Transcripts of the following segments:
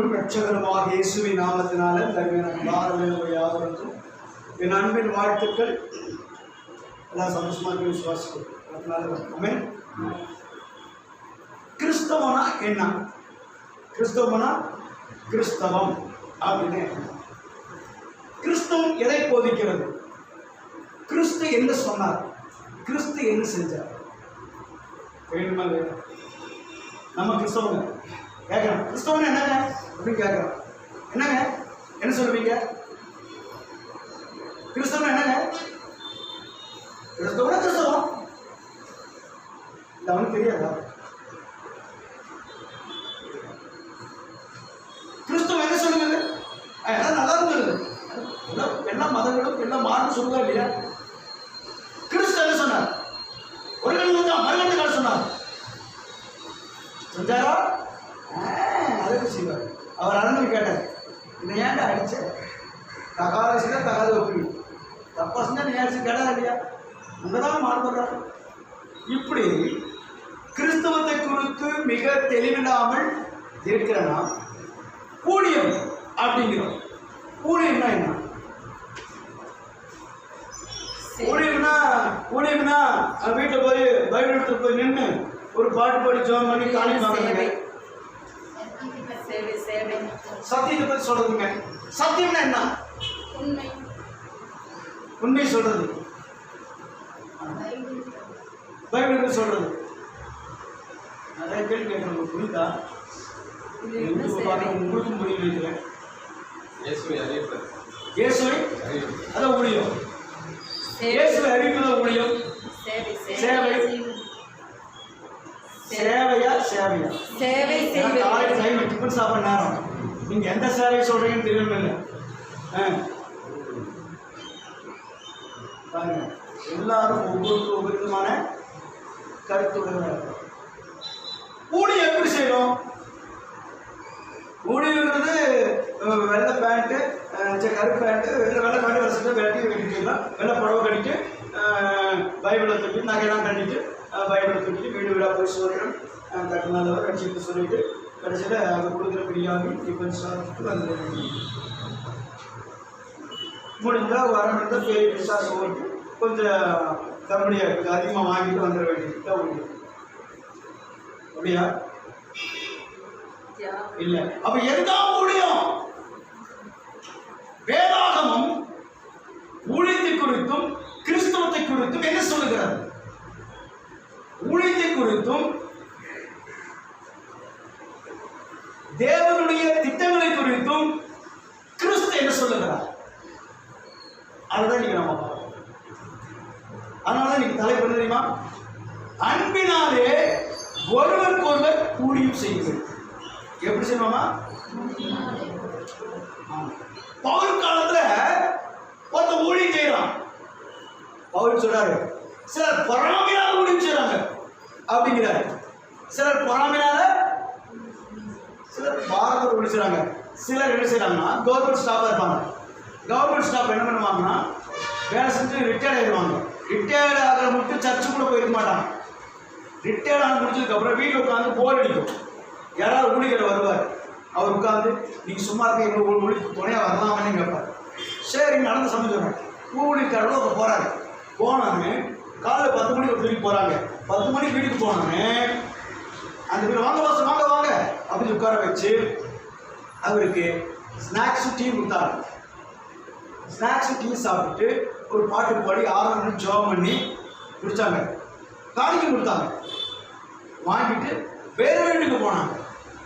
ரட்சகருமாக இயேசுவின் நாமத்தினால தருவின என் அன்பின் வாழ்த்துக்கள். எல்லாம் சந்தோஷமாக விசுவாசிக்கும் கிறிஸ்தவனா என்ன? கிறிஸ்தவனா? கிறிஸ்தவம் அப்படின்னு. கிறிஸ்தவம் எதை போதிக்கிறது? கிறிஸ்து என்ன சொன்னார்? கிறிஸ்து என்ன செஞ்சார்? வேணுமா நம்ம கிறிஸ்தவங்க. கேட்குறோம் கிறிஸ்தவன் என்னங்க? அப்படின்னு கேட்குறோம் என்னங்க? என்ன சொல்லுவீங்க கிறிஸ்தவன் என்னங்க? கிறிஸ்தவனா கிறிஸ்தவம். இது அவனுக்கு தெரியாதா? கிறிஸ்தவம் என்ன சொல்லுங்க எல்லாம் நல்லா இருந்தது எல்லா மதங்களும் எல்லாம் மாறும் சொல்லுதா இல்லையா? கிறிஸ்து என்ன சொன்னார்? ஒரு கண் வந்தா மறுகண்டு கால் சொன்னார். செஞ்சாரா? ஆ, அதுக்கு செய்வார் அவர் அண்ணன் கேட்டார் இதை ஏன்டா அடிச்ச? தகாத செய்தா தகாத ஒப்பி தப்பா செஞ்சா நீ அடிச்சு கேட்டா இல்லையா அங்கதான் மாறுபடுறாரு இப்படி கிறிஸ்தவத்தை குறித்து மிக தெளிவில்லாமல் இருக்கிறனா? ஊழியம் அப்படிங்கிறோம். ஊழியம்னா என்ன? ஊழியம்னா ஊழியம்னா வீட்டில் போய் பைபிள் எடுத்து போய் நின்று ஒரு பாட்டு பாடி ஜோம் பண்ணி காலி வாங்க. சேவை சேவை. சத்தியத்தை பற்றி சொல்றதுங்க சத்தியம்னா என்ன? உண்மை. உண்மை சொல்றது. பைபிள். சொல்றது. நிறைய கேள்வி கேட்கணும் புரியுதா? உங்களுக்கும் புரிய வைக்கிறேன் இயேசுவை அதான் ஊழியம். சேவை. இயேசுவை அறிவிக்கிறத ஊழியம். சேவை. சேவை. சேவையா? சேவை ஏன்னா காலையில் செய்வது டைம் டிஃபன் நேரம். நீங்க எந்த சேவையை சொல்றீங்கன்னு தெரியல இல்லை பாருங்க. எல்லாரும் ஒவ்வொருத்தரும் ஒவ்வொரு விதமான ஊழியம் எப்படி செய்யணும்? ஊழியங்கிறது அஹ், வெள்ளை பேண்ட்டு கருப்பு பேண்ட்டு வெள்ளை வெள்ளை பேண்ட்டு வச்சுட்டு வெட்டி வெட்டிக்கலாம் வெள்ளை புடவை கட்டிட்டு பைபிளை தூக்கிட்டு நகையெல்லாம் கட்டிட்டு பைபிளை தூக்கிட்டு வீடு வீடாக போய் சொல்கிறேன் கட்டினாதவர் ரட்சிப்பு சொல்லிட்டு கடைசியில் அவங்க கொடுக்குற பிரியாணி டிஃபன் சாப்பிட்டு வந்து முடிஞ்சால் வர இருந்தால் பெரிய பிசாசு ஓட்டு கொஞ்சம் கம்மியாக இருக்குது அதிகமாக வாங்கிட்டு வந்துட வேண்டியது தான் ஊழியம் அப்படியா? இல்ல. அப்ப எதுதான் ஊழியம் வேதாகமம் அதுதான் இன்னைக்கு நம்ம பார்க்கணும் அதனால இன்னைக்கு தலைப்பு தெரியுமா? அன்பினாலே ஒருவருக்கொருவர் கூடியும் செய்யுங்கள் எப்படி செய்வாமா? பவுல் காலத்துல ஒருத்த ஊழியம் செய்யறான். பவுல் சொல்றாரு சிலர் பொறாமையால ஊழியம் செய்யறாங்க அப்படிங்கிறாரு. சிலர் பொறாமையால சிலர் பாரத ஊழியம் செய்யறாங்க சிலர் என்ன செய்யறாங்கன்னா கவர்மெண்ட் ஸ்டாஃபாக இருப்பாங்க. கவர்மெண்ட் ஸ்டாஃப் என்ன பண்ணுவாங்கன்னா வேலை செஞ்சு ரிட்டையர்ட் ஆயிடுவாங்க. ரிட்டையர்ட் ஆகிற மட்டும் சர்ச்சுக்குள்ளே போயிருக்க மாட்டாங்க. ரிட்டையர்ட் ஆன முடிச்சதுக்கப்புறம் வீட்டில் உட்காந்து போர் அடிக்கும். யாராவது ஊழியர் வருவார். அவர் உட்காந்து நீங்கள் சும்மா இருக்க எங்கள் ஒரு ஊழிக்கு துணையாக வரலாமே கேட்பார். சரி நடந்து சமைச்சிடுறேன் ஊழியக்காரர்கள் அவங்க போகிறாங்க போனாங்க காலைல பத்து மணிக்கு ஒரு வீட்டுக்கு போகிறாங்க பத்து மணிக்கு வீட்டுக்கு போனாங்க அந்த பேர் வாங்க வாசம் வாங்க வாங்க. அப்படின்னு உட்கார வச்சு அவருக்கு ஸ்நாக்ஸும் டீ கொடுத்தாங்க. ஸ்நாக்ஸ் டீ சாப்பிட்டு ஒரு பாட்டு பாடி ஆறு மணி ஜோம் பண்ணி குடித்தாங்க காணிக்கை கொடுத்தாங்க. வாங்கிட்டு வேறு வீட்டுக்கு போனாங்க.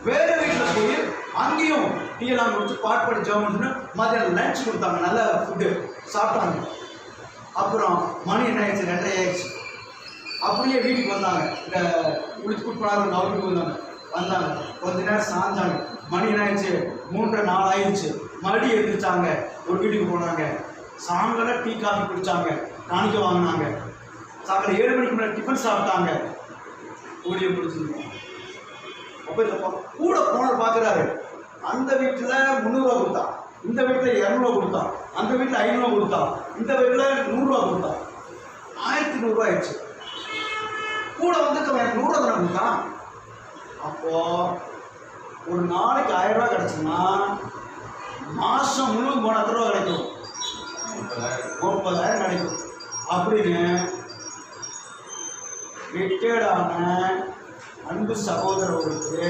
வேறு வீட்டில் போய் அங்கேயும் டீ எல்லாம் குடிச்சு பாட்டு பாடி ஜோம் பண்ணி மதியானம் லஞ்ச் கொடுத்தாங்க. நல்ல ஃபுட்டு சாப்பிட்டாங்க. அப்புறம் மணி என்ன ஆயிடுச்சு? ரெண்டரை ஆயிடுச்சு. அப்படியே வீட்டுக்கு வந்தாங்க. இந்த குளிச்சு குட்படாத அவருக்கு வந்தாங்க. வந்தாங்க. கொஞ்ச நேரம் சாஞ்சாங்க. மணி என்ன ஆயிடுச்சு? மூன்றரை நாலு ஆயிடுச்சு. மறுபடியும் எழுந்திரிச்சாங்க. ஒரு வீட்டுக்கு போனாங்க. சாயங்காலம் டீ காஃபி குடித்தாங்க காணிக்க வாங்கினாங்க. சாயங்காலம் ஏழு மணிக்கு முன்னாடி டிஃபன் சாப்பிட்டாங்க. ஓடியை பிடிச்சிருந்தோம் அப்போ இந்த கூட போனவர் பார்க்குறாரு அந்த வீட்டில் முந்நூறுரூவா கொடுத்தா. இந்த வீட்டில் இரநூறுவா கொடுத்தா. அந்த வீட்டில் ஐநூறுவா கொடுத்தா. இந்த வீட்டில் நூறுரூவா கொடுத்தா. ஆயிரத்தி நூறுரூவா ஆயிடுச்சு. கூட வந்து எனக்கு நூறுரூவா தானே கொடுத்தான் அப்போது ஒரு நாளைக்கு ஆயிரம் ரூபா கிடச்சுன்னா மாசம் முழுவதும் போன எத்தனை ரூபா கிடைக்கும்? முப்பதாயிரம். கிடைக்கும். அப்படின்னு ரிட்டையர்டான அன்பு சகோதரர்களுக்கு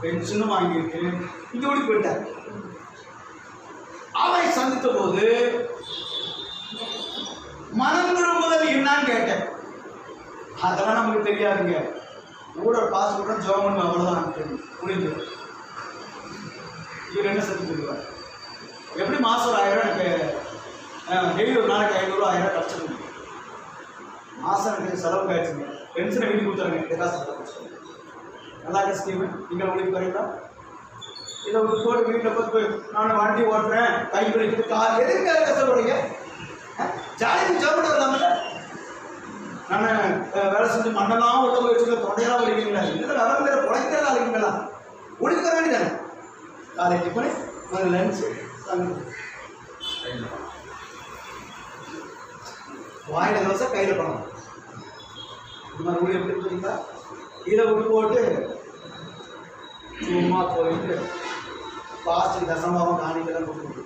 பென்ஷனும் வாங்கிட்டு இங்கே ஓடி போயிட்டார். அவை சந்தித்த போது மனம் திரும்புதல் என்னன்னு கேட்டேன். அதெல்லாம் நமக்கு தெரியாதுங்க. ஊழல் பாஸ் கூட ஜோமன் அவ்வளோதான் புரிஞ்சு இவர் என்ன செஞ்சு எப்படி மாதம் ஒரு ஆயிரம் எனக்கு டெய்லி ஒரு நாளைக்கு ஐநூறுரூவா ஆயிரம் கிடச்சிருக்கு மாதம் எனக்கு செலவு ஆயிடுச்சுங்க பென்ஷனை வீடு கொடுத்துருங்க எல்லா செலவு நல்லா இருக்க ஸ்கீமு நீங்கள் உங்களுக்கு வரீங்களா இல்லை ஒரு போட்டு வீட்டில் போட்டு போய் நான் வண்டி ஓட்டுறேன் கை பிடிக்கிட்டு கார் எதுக்காக கஷ்டப்படுறீங்க ஜாலிக்கு சாப்பிட்டு வரலாமல்ல நான் வேலை செஞ்சு மண்ணெல்லாம் காலை டிஃபனு ஒரு லஞ்சு கையில் வாயில தோசை கையில் பணம் இந்த மாதிரி ஊழியம் எப்படி தெரியுங்களா இதை விட்டு போட்டு சும்மா போயிட்டு பாஸ்ட் தசமாவும் காணிக்கெல்லாம் கொடுத்து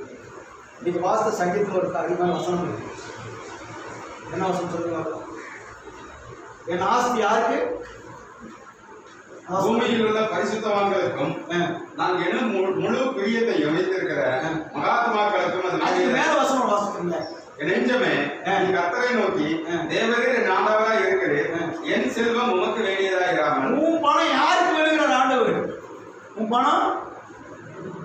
இன்னைக்கு வாஸ்த சங்கீதத்தில் ஒரு அதிகமான வசனம் இருக்கு என்ன வசனம் சொல்லுங்க பார்க்கலாம். என் ஆஸ்தி யாருக்கு பூமியில் உள்ள பரிசுத்தவான்களுக்கும். நான் எண்ணும் முழு- முழு பிரியத்தையும் வைத்திருக்கிற மகாத்மாக்களுக்கும் அது. மேல வசனம் என் நெஞ்சமே கர்த்தரை நோக்கி. தேவரீர் என் ஆண்டவராக இருக்கிறேன். என் செல்வம் உமக்கு வேண்டியதாயிராமல். உன் பணம் யாருக்கு வேணுங்கிற ஆண்டவர்? உன் பணம்?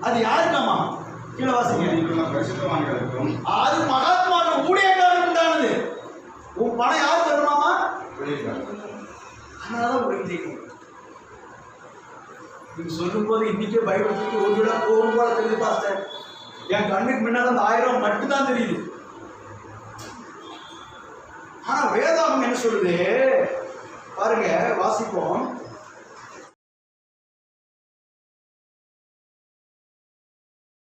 அது யாருக்காமா கீழே வாசிங்க. பரிசுத்தவான்களுக்கும் அது மகாத்மாக்கள் ஊழியக்காரருக்கு உண்டானது. உன் பணம் யாருக்கு ஊழியக்காரர்களுக்கும். அதனாலதான் உங்களுக்கு நீங்க சொல்லும் போது இன்னைக்கே பைபிள் தூக்கி ஒரு விட போகும் போல தெரியுது பாஸ்டர். என் கண்ணுக்கு முன்னால அந்த ஆயிரம் மட்டும்தான் தெரியுது. ஆனா வேதாகம் என்ன சொல்லுது? பாருங்க வாசிப்போம்.